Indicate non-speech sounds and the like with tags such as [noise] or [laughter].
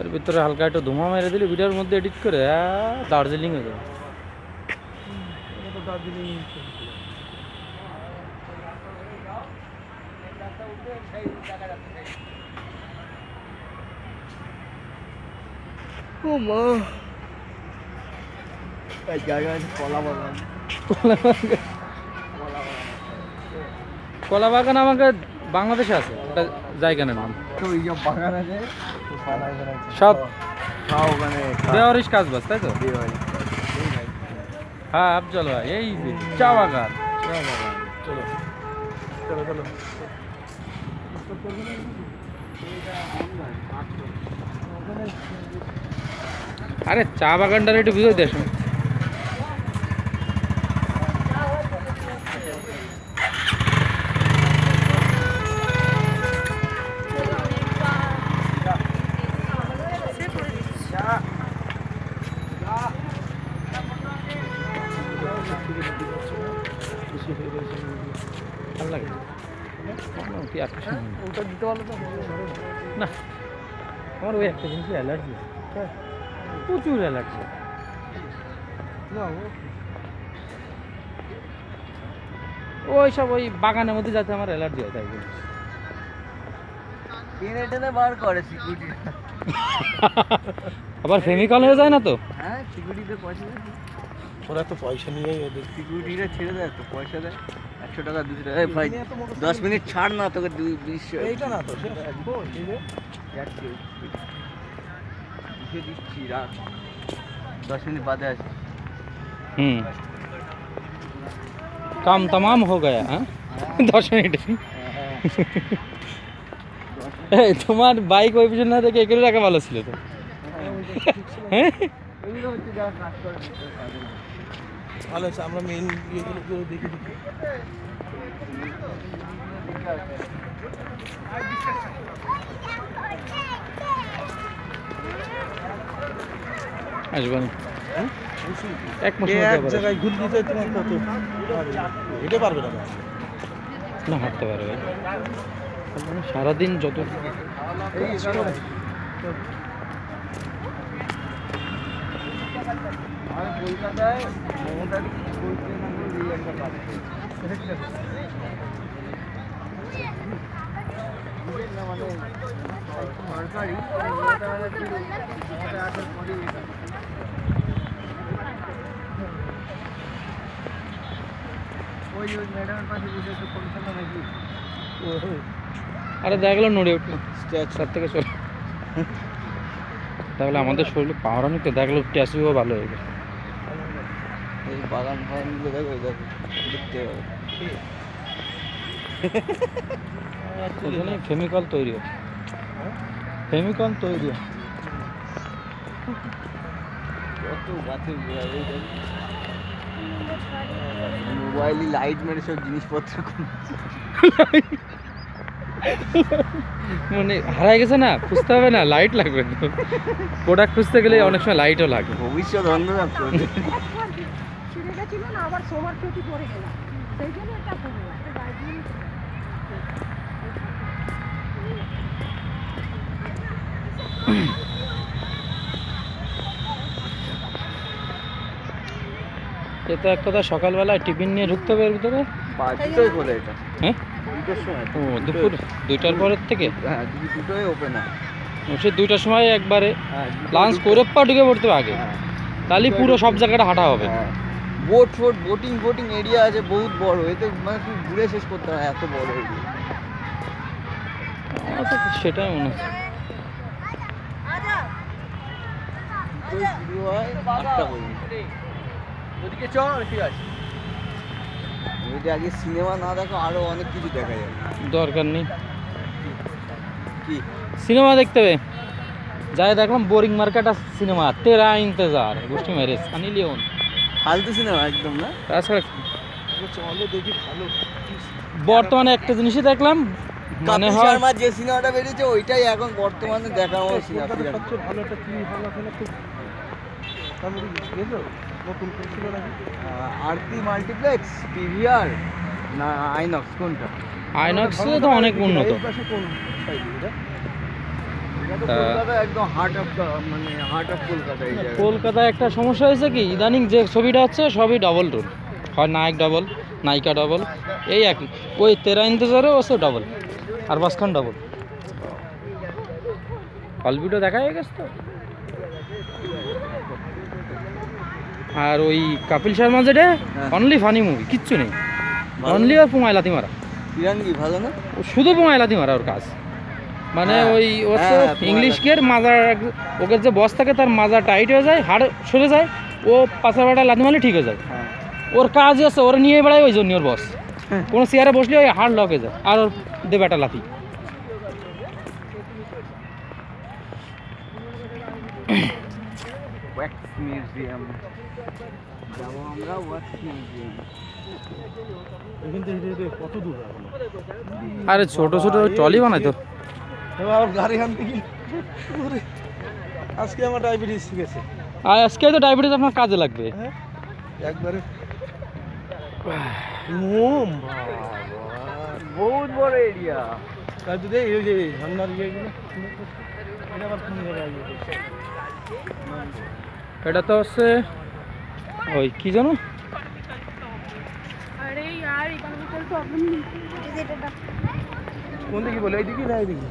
এর ভিতরে হালকা একটু ধুমা মেরে দিলে ভিডিওর মধ্যে এডিট করে দার্জিলিং হয়ে যাবে। এটা তো দার্জিলিং ও মা। এই জায়গায় কলা বাগান। কলা বাগান? আমাকে বাংলাদেশে আছে। জায়গার নাম। সব। খা। দেওয়ারিশ কাজ বাস তাই তো। হ্যাঁ আফজল ভাই এই যে চা বাগান। চলো বাগান, চলো। চলো চলো। আরে চা বাগানটার একটু বুঝে দেশ ভালো লাগে। আকর্ষণ। ওটা দিতে পারল তো। না আমার ওই একটা জিনিস অ্যালার্জি। প্রচুর অ্যালার্জি। না ওই সব ওই বাগানের মধ্যে যাতে আমার অ্যালার্জি হয় তাই বলি। টেনে টেনে বার করে সিকিউরিটি আবার ফেমিকল হয়ে যায় না তো? হ্যাঁ সিকিউরিটিতে পয়সা ওরা তো পয়সা নিয়েই ওদের সিকিউরিটিরা ছেড়ে দেয় তো পয়সা দেয় একশো টাকা দুশো টাকা এই ভাই দশ মিনিট ছাড় না তোকে দুই বিশ এইটা না তো সেটা এই যে যাচ্ছি বুঝে দিচ্ছি রাখ দশ মিনিট বাদে আছে হুম কাম तमाम हो गया হ্যাঁ দশ মিনিট এই তোমার বাইক ওই পিছনে না দেখে এখানে রাখা ভালো ছিল তো হ্যাঁ ভালো আছে আমরা মেন ইয়েগুলো গুলো দেখে এক মাস এক জায়গায় ঘুরে দিতে তোমার কত? এটা পারবে না না হাঁটতে পারবে সারাদিন যত কলকাতায় না একটা কাজ মানে সরকারি মমতা ব্যানার্জি মমতা আসার পরে এটা ওই ওই ম্যাডামের পাশে বসে একটু পরিচালনা নাকি আরে দেখা গেলো নড়ে উঠল। তার থেকে চলে। তাহলে আমাদের শরীরে পাওয়ার অনেক তো দেখা গেলো ট্যাসিও ভালো হয়ে গেল। এই বাগান ফাগানগুলো দেখো দেখো দেখতে ওখানে ফেমিকল তৈরি হয়। ফেমিকল তৈরি কত গোড়া মোবাইলে লাইট মেরে সব জিনিসপত্র মানে হারাই গেছে না খুঁজতে হবে না লাইট লাগবে প্রোডাক্ট খুঁজতে গেলে অনেক সময় লাইটও লাগে। ভবিষ্যৎ অন্ধকার ছিঁড়ে গেছিল না আবার সোমার ক্ষতি পড়ে গেলাম। সেই জন্য [coughs] এটা করব একটা এ তো এক কথা সকালবেলায় টিফিন নিয়ে ঢুকতে হবে এর ভিতরে? দুটোই খোলে এটা। হ্যাঁ? দুটোর সময়। ও দুপুর দুইটার পরের থেকে? হ্যাঁ দুটোই ওপেন হয়। সে দুইটার সময় একবারে হ্যাঁ লাঞ্চ করে পর ঢুকে পড়তে হবে আগে। হ্যাঁ। তাহলে পুরো সব জায়গাটা হাঁটা হবে। হ্যাঁ। বোট ফোট বোটিং বোটিং এরিয়া আছে বহুত বড়। এতে মানে তুই ঘুরে শেষ করতে হয় এত বড় এরিয়া সেটাই মনে হচ্ছে। শুরু হয় আটটা ওদিকে চল ঠিক আছে যদি আগে সিনেমা না দেখো আরও অনেক কিছু দেখা যাবে। দরকার নেই। কি? সিনেমা দেখতে হবে। যাই দেখলাম বোরিং মার্কেট সিনেমা। তেরা ইন্তজার গোষ্ঠী মেরে সানি লিওন। ফালতু সিনেমা একদম না? তাছাড়া চলো দেখি ভালো। বর্তমানে একটা জিনিসই দেখলাম মানে শর্মার যে সিনেমাটা বেরিয়েছে ওইটাই এখন বর্তমানে দেখার মতো সিনেমা সবচেয়ে ভালো একটা কি হল আছে খুব নতুন করছিল নাকি? আরতি মাল্টিপ্লেক্স পিভিআর না আইনক্স কোনটা? আইনক্স তো অনেক উন্নত। কোন সাইড কলকাতায় একটা সমস্যা হয়েছে কি ইদানিং যে ছবিটা হচ্ছে সবই ডবল রোল হয় নায়ক ডবল নায়িকা ডবল এই একই। ওই তেরা ইন্তজারও আছে ডবল আর বাসখান ডবল হল ভিডিও দেখা হয়ে গেছে তো। আর ওই কাপিল শর্মা যেটা। অনলি ফানি মুভি কিচ্ছু নেই। অনলি ওর পুঙায় লাথি মারা ভালো না? শুধু লাথি মারা ওর কাজ। মানে হ্যাঁ, ওই ওর হ্যাঁ, পুঙায় ইংলিশ লাথি। কের মাজা ওকে যে বস থাকে তার মাজা টাইট হয়ে যায় হাড় সরে যায় ও পাশা বাটা লাথি মারলে ঠিক হয়ে যায়। হ্যাঁ। ওর কাজ আছে ওর নিয়ে বেড়ায় ওই জন্য ওর বস। কোনো চেয়ারে বসলে ওই হাড় লক হয়ে যায় আর ওর দে বেটা লাথি। মিউজিয়াম যাব আমরা ওয়াক্স মিউজিয়াম আরে ছোট ছোট ট্রলি বানাই তো। এবার গাড়ি আনতে কি ওরে, আজকে আমার ডায়াবেটিস গেছে। আর আজকে তো ডায়াবেটিস আপনার কাজে লাগবে। হ্যাঁ? একবারে। মোম বহুত বড় এরিয়া তাই তো দেখ এই যে ঝর্নার ইয়েগুলো এটা আবার কোন জায়গায় ইয়ে করছে? এটা তো হচ্ছে ওই কি জানো? আরে यार এখানে তো প্রবলেম নেই। কোন দিকে বলে? এইদিকে না এইদিকে?